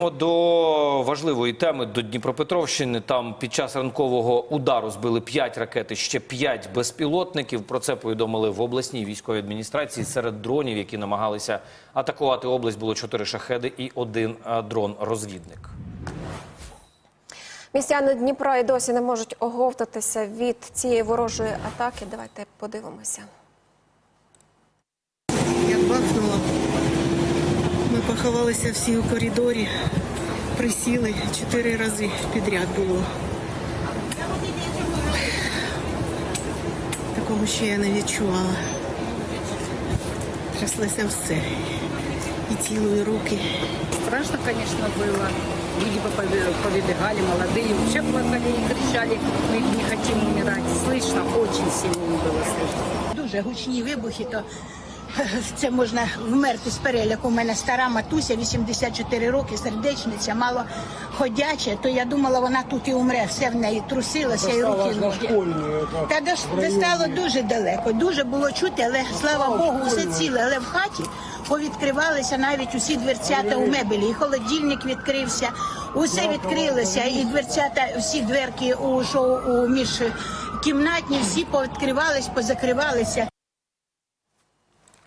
До важливої теми до Дніпропетровщини. Там під час ранкового удару збили 5 ракет, і ще 5 безпілотників. Про це повідомили в обласній військовій адміністрації. Серед дронів, які намагалися атакувати область, було 4 шахеди і один дрон-розвідник. Містяни Дніпра і досі не можуть оговтатися від цієї ворожої атаки. Давайте подивимося. Бахнуло, ми поховалися всі у коридорі, присіли чотири рази підряд було. Такого ще я не відчувала. Тряслося все. І тіло, і руки. Страшно, конечно, было. Люди бы пове- повыбегали, молодые, вообще плакали и кричали, мы не хотим умирать. Слышно, очень сильно было слышно. Дуже гучні вибухи, то це можна вмерти з переляку. У мене стара матуся, 84 роки, сердечниця, мало ходяча, то я думала, вона тут і умре, все в неї трусилося і руки. ноги. Та дос- достало дуже далеко, дуже було чути, але слава Богу, все ціле. Але в хаті повідкривалися навіть усі дверцята у мебелі. І холодильник відкрився, усе відкрилося, і дверцята, всі дверки у що у міжкімнатні, всі повідкривались, позакривалися.